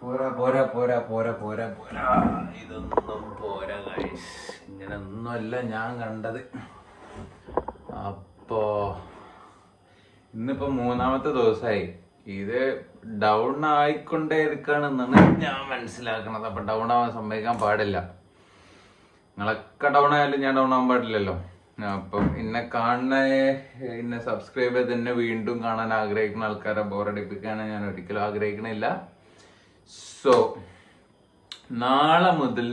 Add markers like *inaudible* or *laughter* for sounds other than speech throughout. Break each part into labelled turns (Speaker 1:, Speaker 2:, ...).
Speaker 1: പോരാ പോരാ പോരാ പോരാ പോരാ പോരാ. ഇതൊന്നും പോരാ ഗൈസ് ഇങ്ങനൊന്നുമല്ല ഞാൻ കണ്ടത്. അപ്പോ ഇന്നിപ്പോ മൂന്നാമത്തെ ദിവസമായി ഇത് ഡൗൺ ആയിക്കൊണ്ടേ ഇരിക്കുകയാണെന്നാണ് ഞാൻ മനസ്സിലാക്കണത്. അപ്പൊ ഡൗൺ ആവാൻ സമ്മതിക്കാൻ പാടില്ല. നിങ്ങളൊക്കെ ഡൗൺ ആയാലും ഞാൻ ഡൗൺ ആവാൻ പാടില്ലല്ലോ. അപ്പം എന്നെ കാണുന്ന എന്നെ സബ്സ്ക്രൈബ് ചെയ്ത് എന്നെ വീണ്ടും കാണാൻ ആഗ്രഹിക്കുന്ന ആൾക്കാരെ ബോറടിപ്പിക്കാൻ ഞാൻ ഒരിക്കലും ആഗ്രഹിക്കണില്ല. സോ നാളെ മുതൽ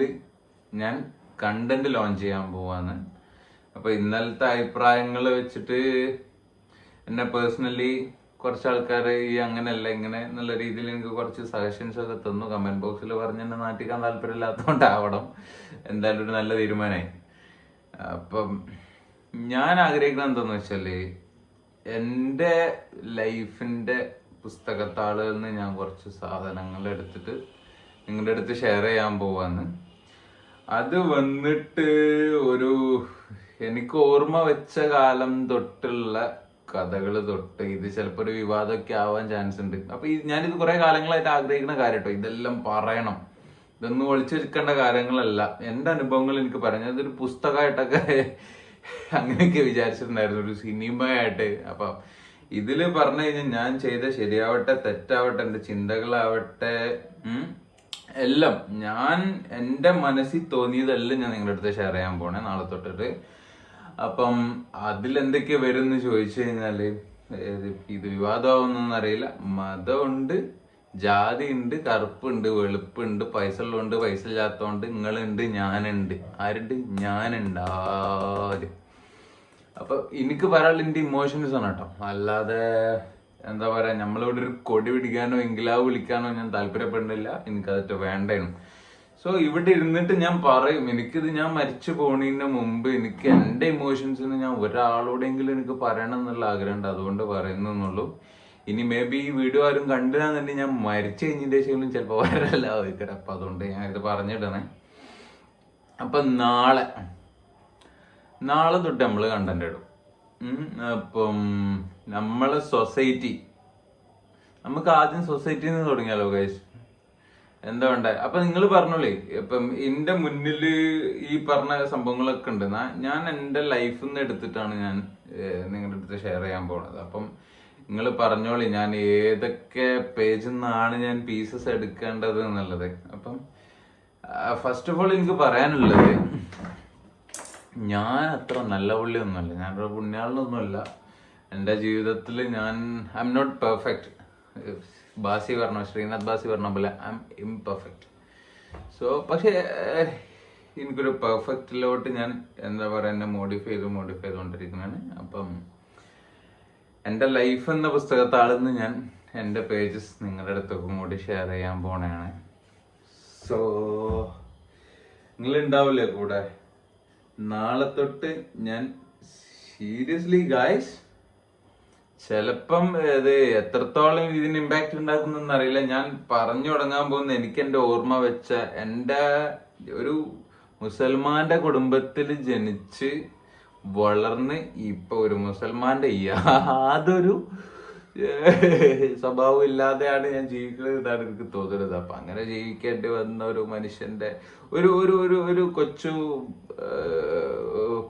Speaker 1: ഞാൻ കണ്ടന്റ് ലോഞ്ച് ചെയ്യാൻ പോവാന്ന് അപ്പൊ ഇന്നലത്തെ അഭിപ്രായങ്ങൾ വെച്ചിട്ട് എന്നെ പേഴ്സണലി കുറച്ച് ആൾക്കാർ ഈ അങ്ങനെയല്ല ഇങ്ങനെ എന്നുള്ള രീതിയിൽ എനിക്ക് കുറച്ച് സജഷൻസ് ഒക്കെ തന്നു. കമന്റ് ബോക്സിൽ പറഞ്ഞ് എന്നെ നാട്ടിക്കാൻ താല്പര്യമില്ലാത്തതുകൊണ്ടാവണം. എന്തായാലും ഒരു നല്ല തീരുമാനമായി. അപ്പം ഞാൻ ആഗ്രഹിക്കുന്നത് എന്താണെന്ന് വെച്ചാൽ എന്റെ ലൈഫിന്റെ പുസ്തകത്താളുകളിൽ നിന്ന് ഞാൻ കുറച്ച് സാധനങ്ങൾ എടുത്തിട്ട് നിങ്ങളുടെ അടുത്ത് ഷെയർ ചെയ്യാൻ പോവാന്ന്. അത് വന്നിട്ട് ഒരു എനിക്ക് ഓർമ്മ വെച്ച കാലം തൊട്ടുള്ള കഥകൾ തൊട്ട് ഇത് ചിലപ്പോൾ ഒരു വിവാദമൊക്കെ ആവാൻ ചാൻസ് ഉണ്ട്. അപ്പൊ ഞാനിത് കുറെ കാലങ്ങളായിട്ട് ആഗ്രഹിക്കുന്ന കാര്യം കേട്ടോ ഇതെല്ലാം പറയണം. ഇതൊന്നും ഒളിച്ചിരിക്കേണ്ട കാര്യങ്ങളല്ല. എന്റെ അനുഭവങ്ങൾ എനിക്ക് പറഞ്ഞു അതൊരു പുസ്തകമായിട്ടൊക്കെ *laughs* അങ്ങനെയൊക്കെ വിചാരിച്ചിട്ടുണ്ടായിരുന്നു. ഒരു സിനിമയായിട്ട്. അപ്പൊ ഇതിൽ പറഞ്ഞു കഴിഞ്ഞാൽ ഞാൻ ചെയ്ത ശരിയാവട്ടെ തെറ്റാവട്ടെ എന്റെ ചിന്തകളാവട്ടെ എല്ലാം ഞാൻ എന്റെ മനസ്സിൽ തോന്നിയതെല്ലാം ഞാൻ നിങ്ങളുടെ അടുത്ത് ഷെയർ ചെയ്യാൻ പോണേ നാളെ തൊട്ടിട്ട്. അപ്പം അതിലെന്തൊക്കെ വരും എന്ന് ചോദിച്ചു കഴിഞ്ഞാൽ ഇത് വിവാദമാവുന്നൊന്നും അറിയില്ല മതമുണ്ട് ജാതി ഉണ്ട് കറുപ്പുണ്ട് വെളുപ്പുണ്ട് പൈസ ഉള്ളതുകൊണ്ട് പൈസ ഇല്ലാത്തതുകൊണ്ട് നിങ്ങളുണ്ട് ഞാനുണ്ട്. ആരുണ്ട്? ഞാനുണ്ട്. ആരും? അപ്പൊ എനിക്ക് പറയാനുള്ള എന്റെ ഇമോഷൻസ് ആണ് കേട്ടോ. അല്ലാതെ എന്താ പറയാ നമ്മളിവിടെ ഒരു കൊടി പിടിക്കാനോ എങ്കിലാവ് വിളിക്കാനോ ഞാൻ താല്പര്യപ്പെടുന്നില്ല. അതൊക്കെ വേണ്ടേനും. സോ ഇവിടെ ഇരുന്നിട്ട് ഞാൻ പറയും എനിക്കിത് ഞാൻ മരിച്ചു പോണതിന് മുമ്പ് എനിക്ക് എന്റെ ഇമോഷൻസിന് ഞാൻ ഒരാളോടെങ്കിലും എനിക്ക് പറയണം എന്നുള്ള ആഗ്രഹമുണ്ട് അതുകൊണ്ട് പറയുന്നു എന്നുള്ളൂ. ഇനി മേ ബി ഈ വീഡിയോ ആരും കണ്ടില്ലാന്നുണ്ടെങ്കിൽ ഞാൻ മരിച്ചു കഴിഞ്ഞതിന്റെ ശേഷം ചിലപ്പോൾ വരല്ല അപ്പൊ അതുകൊണ്ട് ഞാൻ ഇത് പറഞ്ഞിടണേ അപ്പൊ നാളെ നാളെ തൊട്ട് നമ്മൾ കണ്ടന്റ് ഇടും. അപ്പം നമ്മളെ സൊസൈറ്റി നമുക്ക് ആദ്യം സൊസൈറ്റിയിൽ നിന്ന് തുടങ്ങിയാലോ ഗൈസ് എന്താ വേണ്ടേ? അപ്പൊ നിങ്ങൾ പറഞ്ഞോളേ ഇപ്പം എന്റെ മുന്നിൽ ഈ പറഞ്ഞ സംഭവങ്ങളൊക്കെ ഉണ്ട്. ഞാൻ എന്റെ ലൈഫിൽ നിന്ന് എടുത്തിട്ടാണ് ഞാൻ നിങ്ങളുടെ അടുത്ത് ഷെയർ ചെയ്യാൻ പോണത്. അപ്പം നിങ്ങൾ പറഞ്ഞോളി ഞാൻ ഏതൊക്കെ പേജിൽ നിന്നാണ് ഞാൻ പീസസ് എടുക്കേണ്ടത് എന്നുള്ളത്. അപ്പം ഫസ്റ്റ് ഓഫ് ഓൾ എനിക്ക് പറയാനുള്ളത് ഞാൻ അത്ര നല്ല പുള്ളിയൊന്നുമല്ല. ഞാനൊരു പുണ്യാളൊന്നുമല്ല എന്റെ ജീവിതത്തിൽ ഞാൻ I am not perfect Bhasi പറഞ്ഞ ശ്രീനാഥ് ബാസി പറഞ്ഞ പോലെ ഐ എം ഇംപെർഫെക്റ്റ് സോ പക്ഷേ എനിക്കൊരു പെർഫെക്റ്റിലോട്ട് ഞാൻ എന്താ പറയുക എന്നെ മോഡിഫൈ ചെയ്ത് മോഡിഫൈ ചെയ്തുകൊണ്ടിരിക്കുന്നതാണ് അപ്പം എന്റെ ലൈഫ് എന്ന പുസ്തകത്താളിൽ നിന്ന് ഞാൻ എന്റെ പേജസ് നിങ്ങളുടെ അടുത്തൊക്കെ കൂടി ഷെയർ ചെയ്യാൻ പോണതാണ് സോ നിങ്ങളുണ്ടാവില്ലേ കൂടെ? നാളെ തൊട്ട് ഞാൻ സീരിയസ്ലി ഗായ്സ് ചിലപ്പം ഇത് എത്രത്തോളം ഇതിന് ഇമ്പാക്ട് ഉണ്ടാക്കുന്നെന്ന് അറിയില്ല. ഞാൻ പറഞ്ഞു തുടങ്ങാൻ പോകുന്ന എനിക്ക് എന്റെ ഓർമ്മ വെച്ച എന്റെ ഒരു മുസൽമാന്റെ കുടുംബത്തിൽ ജനിച്ച് വളർന്ന് ഇപ്പൊ ഒരു മുസൽമാന്റെ യാതൊരു *laughs* സ്വഭാവം ഇല്ലാതെയാണ് ഞാൻ ജീവിക്കുന്നത് ഇതാണ് എനിക്ക് തോന്നുന്നത്. അപ്പൊ അങ്ങനെ ജീവിക്കേണ്ടി വന്ന ഒരു മനുഷ്യന്റെ ഒരു ഒരു ഒരു ഒരു കൊച്ചു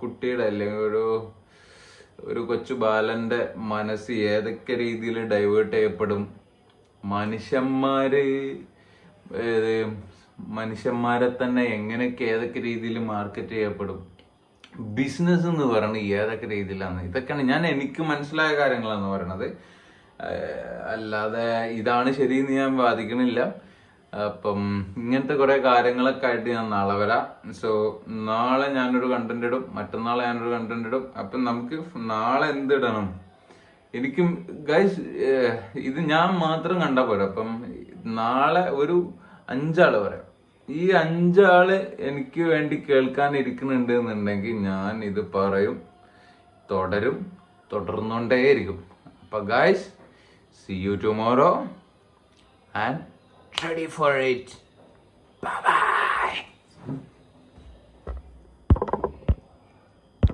Speaker 1: കുട്ടിയുടെ അല്ലെങ്കിൽ ഒരു ഒരു കൊച്ചു ബാലന്റെ മനസ്സ് ഏതൊക്കെ രീതിയിൽ ഡൈവേർട്ട് ചെയ്യപ്പെടും? മനുഷ്യന്മാര് മനുഷ്യന്മാരെ തന്നെ എങ്ങനെയൊക്കെ ഏതൊക്കെ രീതിയിൽ മാർക്കറ്റ് ചെയ്യപ്പെടും? ബിസിനസ് എന്ന് പറയുന്നത് ഏതൊക്കെ രീതിയിലാണ്? ഇതൊക്കെയാണ് ഞാൻ എനിക്ക് മനസ്സിലായ കാര്യങ്ങളാണ് പറയണത് അല്ലാതെ ഇതാണ് ശരി എന്ന് ഞാൻ വാദിക്കണില്ല. അപ്പം ഇങ്ങനത്തെ കുറെ കാര്യങ്ങളൊക്കെ ആയിട്ട് ഞാൻ നാളെ വരാം. സോ നാളെ ഞാനൊരു കണ്ടന്റ് ഇടും. മറ്റന്നാളെ ഞാനൊരു കണ്ടന്റ് ഇടും. അപ്പം നമുക്ക് നാളെ എന്തിടണം എനിക്കും ഗൈസ് ഇത് ഞാൻ മാത്രം കണ്ടാൽ പോരാ. അപ്പം നാളെ ഒരു അഞ്ചാൾ വരെ. ഈ അഞ്ചാൾ എനിക്ക് വേണ്ടി കേൾക്കാൻ ഇരിക്കുന്നുണ്ട് എന്നുണ്ടെങ്കിൽ ഞാൻ ഇത് പറയും തുടരും തുടർന്നുകൊണ്ടേയിരിക്കും അപ്പം guys See you tomorrow and ready for it. Bye bye.